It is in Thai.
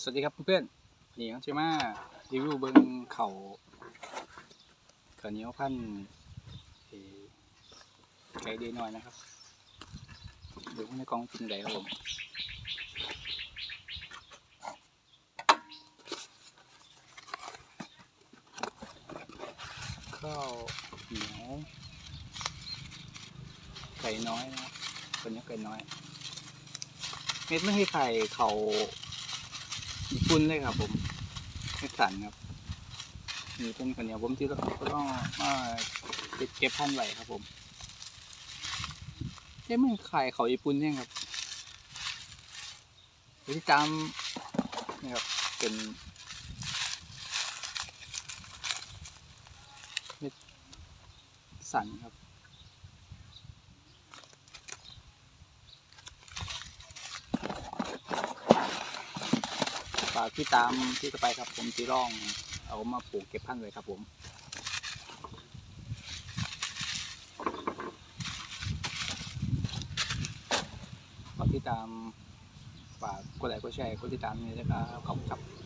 สวัสดีครับเพื่อนๆนี่เขาจะมารีวิวเบิ้งเข่าข้าวเหนียวพันไก่เดนอยนะครับเดี๋ยวในกล่องกินไก่ครับผมข้าวเหนียวไก่น้อยนะครับข้าวนียวไก่น้อย เม็ดไม่ให้ไข่เขา ญี่ปุ่นเลยครับ ผมเม็ดสันครับนี่เป็นคนเหนียวผมที่ก็ต้องมาเก็บเก็บพันไว้ครับ ผมเอ๊ะมันไข่เขาญี่ปุ่นเนี่ยครับเดี๋ยวที่ตามนี่ครับเป็นเม็ดสันครับ ฝากที่ตามที่จะไปครับ ผมจีร่อง เอามาปลูกเก็บพันธุ์เลยครับผมฝากที่ตามฝากกดไลค์กดแชร์กดติดตามนี่นะครับขอบคุณครับ